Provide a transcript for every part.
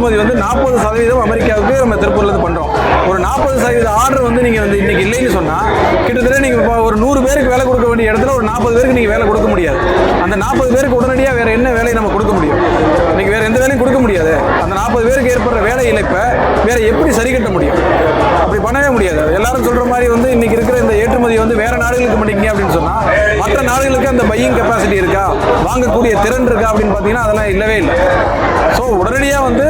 ஏற்றுமதி வந்து நாற்பது சதவீதம் அமெரிக்காவுக்கு நம்ம திருப்பூர்லேருந்து பண்ணுறோம் ஒரு நாற்பது சதவீத ஆர்டர் வந்து நீங்கள் வந்து இன்னைக்கு இல்லைன்னு சொன்னால் கிட்டத்தட்ட நீங்கள் இப்போ ஒரு நூறு பேருக்கு வேலை கொடுக்க வேண்டிய இடத்துல ஒரு நாற்பது பேருக்கு நீங்கள் வேலை கொடுக்க முடியாது. அந்த நாற்பது பேருக்கு உடனடியாக வேறு என்ன வேலையை நம்ம கொடுக்க முடியும்? இன்னைக்கு வேறு எந்த வேலையும் கொடுக்க முடியாது. அந்த நாற்பது பேருக்கு ஏற்படுற வேலை இழப்பை வேறு எப்படி சரி கட்ட முடியும்? அப்படி பண்ணவே முடியாது. எல்லாரும் சொல்கிற மாதிரி வந்து இன்னைக்கு இருக்கிற இந்த ஏற்றுமதி வந்து வேற நாடுகளுக்கு பண்ணிங்க அப்படின்னு சொன்னால் மற்ற நாடுகளுக்கு அந்த பையிங் கெப்பாசிட்டி இருக்கா? வாங்கக்கூடிய திறன் இருக்கா அப்படின்னு பார்த்தீங்கன்னா அதெல்லாம் இல்லவே இல்லை. ஸோ உடனடியாக வந்து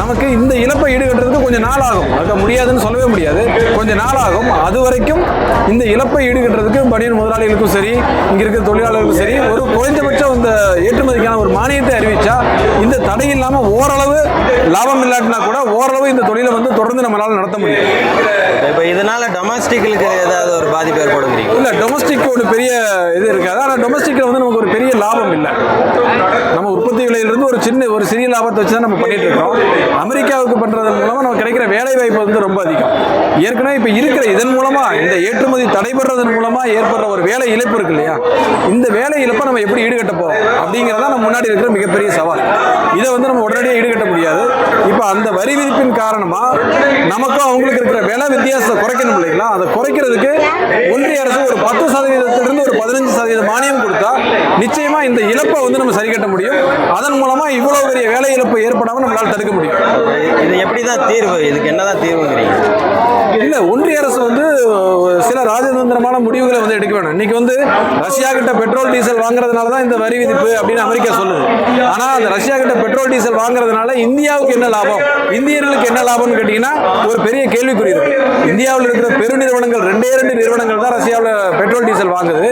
நமக்கு இந்த இழப்பை ஈடுகட்டுறதுக்கு கொஞ்சம் நாள் ஆகும். அது முடியாதுன்னு சொல்லவே முடியாது. கொஞ்சம் நாள் ஆகும். அது வரைக்கும் இந்த இழப்பை ஈடுகட்டுறதுக்கு பனியன் முதலாளிகளுக்கும் சரி இங்கே இருக்கிற தொழிலாளர்களுக்கும் சரி ஒரு குறைந்தபட்சம் இந்த ஏற்றுமதிக்கான ஒரு மானியத்தை அறிவிச்சா இந்த தடை இல்லாமல் ஓரளவு லாபம் இல்லாட்டினா கூட ஓரளவு இந்த தொழிலை வந்து தொடர்ந்து நம்மளால் நடத்த முடியும். இப்போ இதனால டொமஸ்டிக்களுக்கு ஏதாவது ஒரு பாதிப்பு ஏற்படுங்கிறீங்க இல்லை டொமஸ்டிக் ஒரு பெரிய இது இருக்காது ஆனால் டொமஸ்டிக்கில் வந்து நமக்கு ஒரு பெரிய லாபம் இல்லை. நம்ம உற்பத்தி விலையிலிருந்து ஒரு சின்ன ஒரு சிறிய லாபத்தை வச்சு தான் நம்ம பண்ணிட்டு இருக்கோம். அமெரிக்காவுக்கு பண்ணுறதன் மூலமாக நமக்கு கிடைக்கிற வேலை வாய்ப்பு வந்து ரொம்ப அதிகம். ஏற்கனவே இப்போ இருக்கிற இதன் மூலமாக இந்த ஏற்றுமதி தடைபடுறதன் மூலமாக ஏற்படுற ஒரு வேலை இழப்பு இருக்கு இல்லையா? இந்த வேலை இழப்பை நம்ம எப்படி ஈடுகட்ட போறோம்? அப்படிங்கிறதா நம்ம முன்னாடி இருக்கிற மிகப்பெரிய சவால். இதை வந்து நம்ம உடனடியாக ஈடுகட்ட முடியாது. இப்போ அந்த வரி விதிப்பின் காரணமாக நமக்கும் அவங்களுக்கு இருக்கிற விலை வித்தியாசத்தை குறைக்கணும் இல்லைங்களா? அதை குறைக்கிறதுக்கு ஒன்றிய அரசு ஒரு பத்து சதவீதத்திலிருந்து ஒரு பதினஞ்சு சதவீத மானியம் கொடுத்தா நிச்சயமா இந்த இழப்பை வந்து நம்ம சரி கட்ட முடியும். அதன் மூலமா இவ்வளவு பெரிய வேலை இழப்பு ஏற்படாமல் நம்மளால தடுக்க முடியும். இது எப்படி தான் தீர்வு? இதுக்கு என்னதான் தீர்வுங்கிறீங்க? இல்ல ஒன்றிய அரசு வந்து சில ராஜதந்திரமான முடிவுகளை வந்து எடுக்க வேணும். இன்னைக்கு வந்து ரஷ்யா கிட்ட பெட்ரோல் டீசல் வாங்குறதுனால தான் இந்த வரி விதிப்பு அப்படின்னு அமெரிக்கா சொல்லுது. ஆனால் அந்த ரஷ்யா கிட்ட பெட்ரோல் டீசல் வாங்குறதுனால இந்தியாவுக்கு என்ன லாபம்? இந்தியர்களுக்கு என்ன லாபம்னு கேட்டீங்கன்னா ஒரு பெரிய கேள்விக்குறி இருக்கு இந்தியாவில் இருக்கிற பெருநிறுவனங்கள் ரெண்டே ரெண்டு நிறுவனங்கள் தான் ரஷ்யாவில் பெட்ரோல் டீசல் வாங்குது.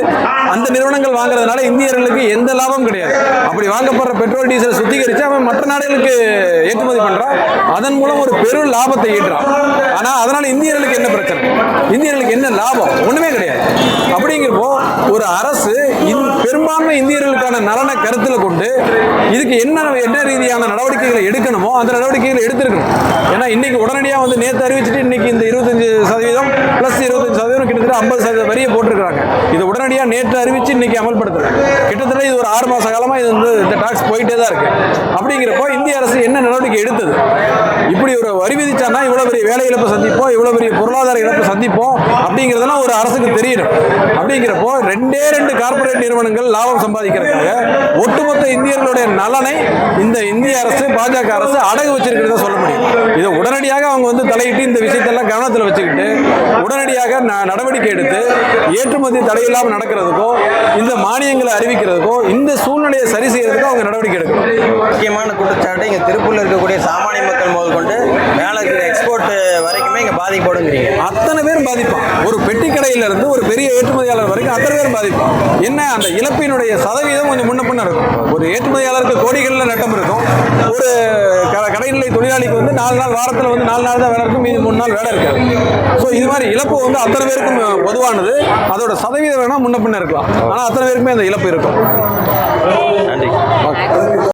அந்த நிறுவனங்கள் வாங்குறதுனால இந்தியர்களுக்கு எந்த லாபம் கிடையாது. அப்படி வாங்கப்படுற பெட்ரோல் டீசல் சுத்திகரித்து அவன் மற்ற நாடுகளுக்கு ஏற்றுமதி பண்றான். அதன் மூலம் ஒரு பெரும் லாபத்தை ஈட்டுறான். ஆனா அதனால் இந்தியர்களுக்கு என்ன பிரச்சனை? இந்தியர்களுக்கு லாபம் ஒன்றுமே கிடையாது. அப்படிங்கிறப்போ ஒரு அரசு பெரும்பான்மை இந்தியர்களுக்கான நலனை கருத்தில் கொண்டு இதுக்கு என்ன என்ன ரீதியான நடவடிக்கைகளை எடுக்கணுமோ அந்த நடவடிக்கைகளை எடுத்திருக்கணும். ஏன்னா இன்னைக்கு உடனடியாக வந்து நேற்று அறிவிச்சுட்டு இன்னைக்கு இந்த இருபத்தஞ்சு சதவீதம் பிளஸ் இருபத்தஞ்சு சதவீதம் கிட்டத்தட்ட ஐம்பது சதவீத வரியை போட்டிருக்காங்க இது உடனடியாக நேற்று அறிவிச்சு இன்னைக்கு அமல்படுத்தல. கிட்டத்தட்ட இது ஒரு ஆறு மாத காலமாக இது வந்து இந்த டாக்ஸ் போயிட்டே தான் இருக்கு. அப்படிங்கிறப்போ இந்திய அரசு என்ன நடவடிக்கை எடுத்தது? இப்படி ஒரு வரி விதிச்சானா இவ்வளவு பெரிய வேலை இழப்பு சந்திப்போம் இவ்வளவு பெரிய பொருளாதார இழப்பு சந்திப்போம் அப்படிங்கிறதெல்லாம் ஒரு அரசுக்கு தெரியணும். அப்படிங்கிறப்போ ரெண்டே ரெண்டு கார்ப்பரேட் நிறுவனங்கள் லாபம் சம்பாதிக்கிறதுக்காக ஒட்டுமொத்த இந்தியர்களுடைய நலனை இந்த இந்திய அரசு பாஜக அரசு அடகு வச்சிருக்கிறத சொல்ல முடியும். இதை உடனடியாக அவங்க வந்து தலையிட்டு இந்த விஷயத்தெல்லாம் கவனத்தில் வச்சுக்கிட்டு உடனடியாக நடவடிக்கை எடுத்து ஏற்றுமதி தடையில்லாமல் நடக்கிறதுக்கோ இந்த மானியங்களை அறிவிக்கிறதுக்கோ இந்த சூழ்நிலையை சரி செய்யறதுக்கோ அவங்க நடவடிக்கை எடுக்கணும். முக்கியமான குற்றச்சாட்டு இங்கே திருப்பூரில் இருக்கக்கூடிய சாமானிய மக்கள் முதல் கொண்டு மேலே எக்ஸ்போர்ட் பாதிக்கப்படுங்கிறீங்க அத்தனை பேர் பாதிப்பான். ஒரு பெட்டி கடையில இருந்து ஒரு பெரிய ஏற்றுமதியாளர் வரைக்கும் அத்தனை பேர் பாதிப்பான். என்ன அந்த இழப்பினுடைய சதவீதம் கொஞ்சம் முன்ன பின்ன இருக்கும். ஒரு ஏற்றுமதியாளருக்கு கோடிகளில் நட்டம் இருக்கும். ஒரு கடைநிலை தொழிலாளிக்கு வந்து நாலு நாள் வாரத்தில் வந்து நாலு நாள் தான் வேலை இருக்கும். மீதி மூணு நாள் வேலை இருக்காது. ஸோ இது மாதிரி இழப்பு வந்து அத்தனை பேருக்கும் பொதுவானது. அதோட சதவீதம் வேணா முன்ன பின்ன இருக்கலாம். ஆனால் அத்தனை பேருக்குமே அந்த இழப்பு இருக்கும். நன்றி.